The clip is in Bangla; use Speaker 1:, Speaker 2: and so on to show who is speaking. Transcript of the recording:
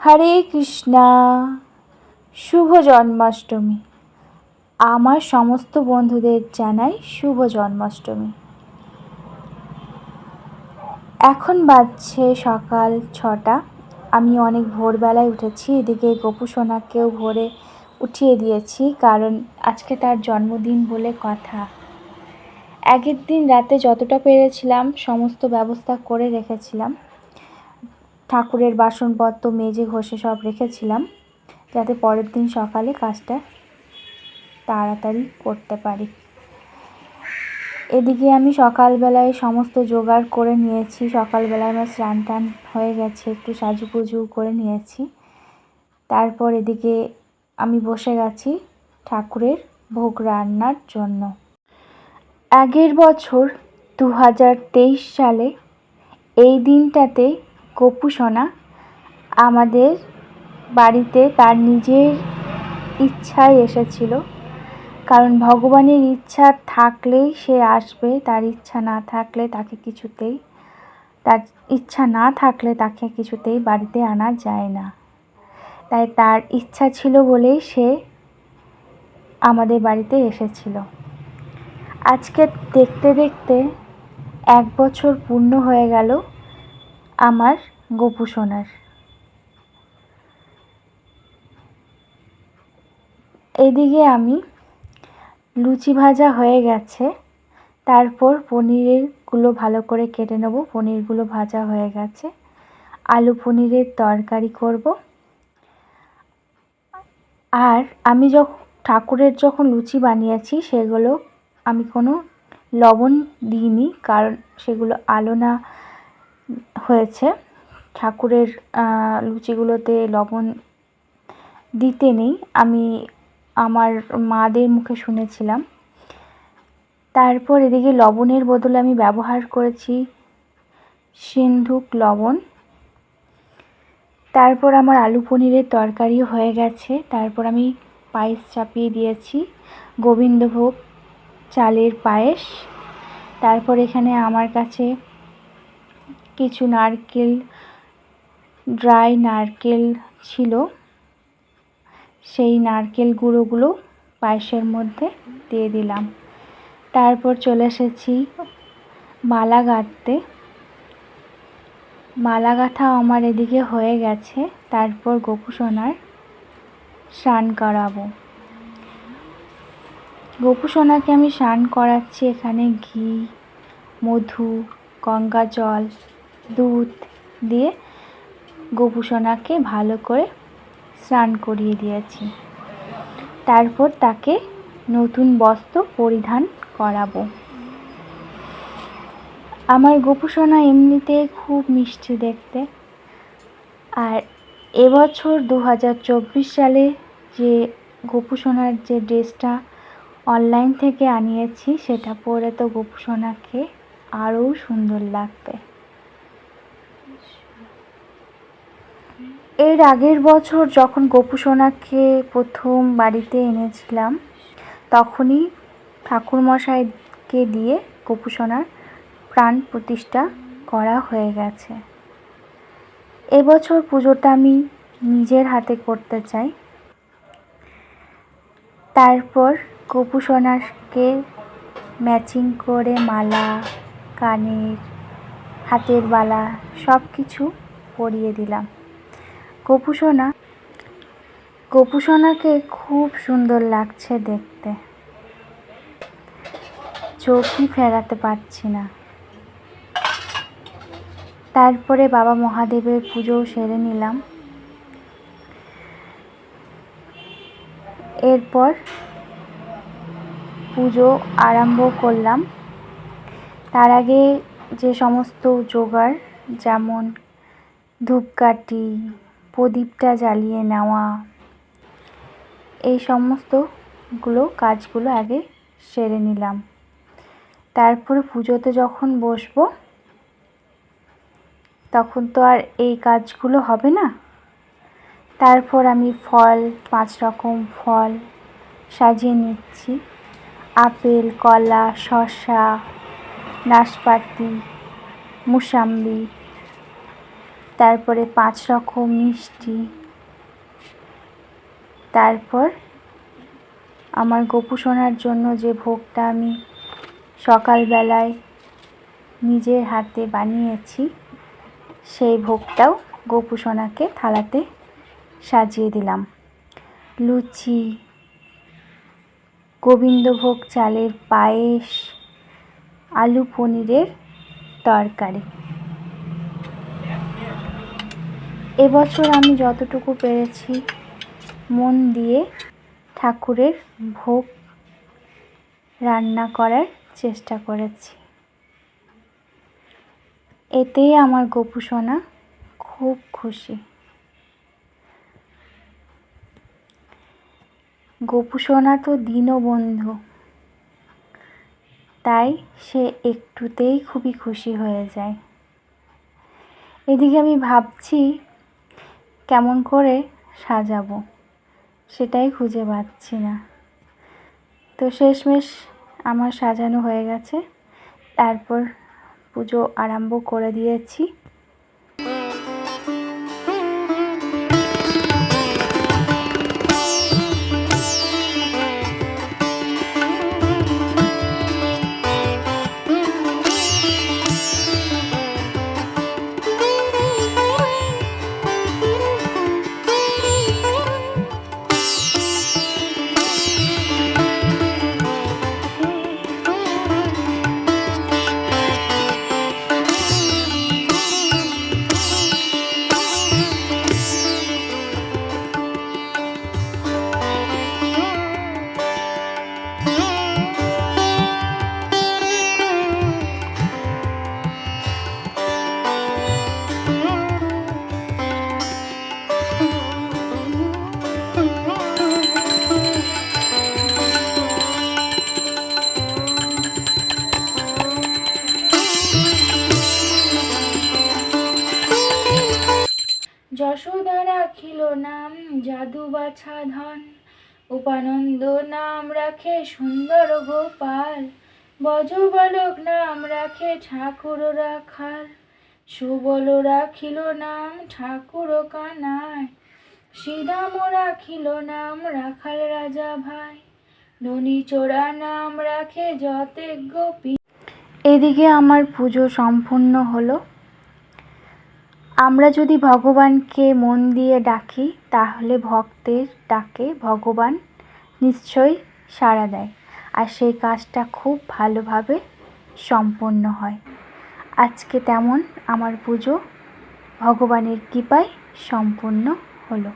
Speaker 1: হরে কৃষ্ণা। শুভ জন্মাষ্টমী। আমার সমস্ত বন্ধুদের জানাই শুভ জন্মাষ্টমী। এখন বাজছে সকাল ছটা। আমি অনেক ভোরবেলায় উঠেছি, এদিকে গোপু সোনাকেও ভোরে উঠিয়ে দিয়েছি, কারণ আজকে তার জন্মদিন বলে কথা। আগের দিন রাতে যতটা পেরেছিলাম, সমস্ত ব্যবস্থা করে রেখেছিলাম। ঠাকুরের বাসনপত্র, মেজে ঘষে সব রেখেছিলাম যাতে পরের দিন সকালে কাজটা তাড়াতাড়ি করতে পারি। এদিকে আমি সকালবেলায় সমস্ত জোগাড় করে নিয়েছি। সকালবেলায় আমার স্নান টান হয়ে গেছে, একটু সাজুগুজু করে নিয়েছি। তারপর এদিকে আমি বসে গেছি ঠাকুরের ভোগ রান্নার জন্য। আগের বছর দু হাজার তেইশ সালে এই দিনটাতে গপু সোনা, আমাদের বাড়িতে তার নিজের ইচ্ছায় এসেছিল। কারণ ভগবানের ইচ্ছা থাকলেই সে আসবে, তার ইচ্ছা না থাকলে তাকে কিছুতেই, তার ইচ্ছা না থাকলে তাকে কিছুতেই বাড়িতে আনা যায় না। তাই তার ইচ্ছা ছিল বলেই সে আমাদের বাড়িতে এসেছিল। আজকে দেখতে দেখতে এক বছর পূর্ণ হয়ে গেল। আমার গোপু সোনার। এদিকে আমি লুচি ভাজা হয়ে গেছে, তারপর পনিরেরগুলো ভালো করে কেটে নেব। পনিরগুলো ভাজা হয়ে গেছে। আলু পনিরের তরকারি করব। আর আমি যখন ঠাকুরের যখন লুচি বানিয়েছি, সেগুলো আমি কোনো লবণ দিইনি, কারণ সেগুলো আলোনা হয়েছে। ঠাকুরের লুচিগুলোতে লবণ দিতে নেই। আমি আমার মাদের মুখে শুনেছিলাম। তারপর এদিকে লবণের বদলে আমি ব্যবহার করেছি সিন্ধুক লবণ। তারপর আমার আলু পনিরের তরকারিও হয়ে গেছে। তারপর আমি পায়েস চাপিয়ে দিয়েছি। গোবিন্দভোগ চালের পায়েস। তারপর এখানে আমার কাছে কিছু নারকেল, ড্রাই নারকেল ছিল। সেই নারকেল গুঁড়োগুলো পায়েসের মধ্যে দিয়ে দিলাম। তারপর চলে এসেছি মালা গাঁথতে। মালা গাঁথা আমার এদিকে হয়ে গেছে। তারপর গোপুসোনার স্নান করাবো। গোপুসোনাকে আমি স্নান করাচ্ছি এখানে ঘি, মধু, গঙ্গা জল দুধ দিয়ে গোপুসোনাকে ভালো করে স্নান করিয়ে দিয়েছি। তারপর তাকে নতুন বস্ত্র পরিধান করাবো। আমার গোপুসোনা এমনিতে খুব মিষ্টি দেখতে। আর এবছর দু হাজার চব্বিশ সালে যে গোপুসোনার যে ড্রেসটা অনলাইন থেকে আনিয়েছি, সেটা পরে তো গোপুসোনাকে আরও সুন্দর লাগবে। এর আগের বছর যখন গোপু সোনাকে প্রথম বাড়িতে এনেছিলাম, তখনই ঠাকুরমশাইকে দিয়ে গোপু সোনার প্রাণ প্রতিষ্ঠা করা হয়ে গেছে। এবছর পুজোটা আমি নিজের হাতে করতে চাই। তারপর গোপু সোনাকে ম্যাচিং করে মালা, কানের, হাতের বালা সব কিছু পরিয়ে দিলাম। গোপুসোনা গোপুসোনাকে খুব সুন্দর লাগছে দেখতে। চোখই ফেরাতে পারছি না। তারপরে বাবা মহাদেবের পুজো সেরে নিলাম। এরপর পুজো আরম্ভ করলাম। তার আগে যে সমস্ত জোগাড়, যেমন ধূপকাঠি প্রদীপটা জ্বালিয়ে নেওয়া। এই সমস্তগুলো কাজগুলো আগে সেরে নিলাম। তারপরে পুজোতে যখন বসবো, তখন তো আর এই কাজগুলো হবে না। তারপর আমি ফল, পাঁচ রকম ফল সাজিয়ে নিচ্ছি। আপেল, কলা, শসা, নাশপাতি, মুসাম্বি তারপরে পাঁচ রকম মিষ্টি। তারপর আমার গোপু সোনার জন্য যে ভোগটা আমি সকালবেলায় নিজের হাতে বানিয়েছি, সেই ভোগটাও গোপু সোনাকে থালাতে সাজিয়ে দিলাম। লুচি, গোবিন্দভোগ চালের পায়েস, আলু পনিরের তরকারি। এবছর আমি যতটুকু পেরেছি মন দিয়ে ঠাকুরের ভোগ রান্না করার চেষ্টা করেছি। এতেই আমার গোপু সোনা খুব খুশি। গোপু সোনা তো দীনবন্ধু, তাই সে একটুতেই খুবই খুশি হয়ে যায়। এদিকে আমি ভাবছি কেমন করে সাজাবো সেটাই খুঁজে পাচ্ছি না। তো শেষমেশ আমার সাজানো হয়ে গেছে। তারপর পুজো আরম্ভ করে দিয়েছি। নাম জাদু বাছা ধন, উপানন্দ নাম রাখে সুন্দর গোপাল বজ বালক নাম রাখে ঠাকুর রাখাল, সুবল রাখিল নাম ঠাকুর কানায় শ্রীরাম রাখিল নাম রাখাল রাজা ভাই, ধনী চোরা নাম রাখে যতেক গোপী। এদিকে আমার পুজো সম্পূর্ণ হলো। আমরা যদি ভগবানকে মন দিয়ে ডাকি, তাহলে ভক্তের ডাকে ভগবান নিশ্চয়ই সাড়া দেয়। আর সেই কাজটা খুব ভালোভাবে সম্পন্ন হয়। আজকে তেমন আমার পুজো ভগবানের কৃপায় সম্পূর্ণ হলো।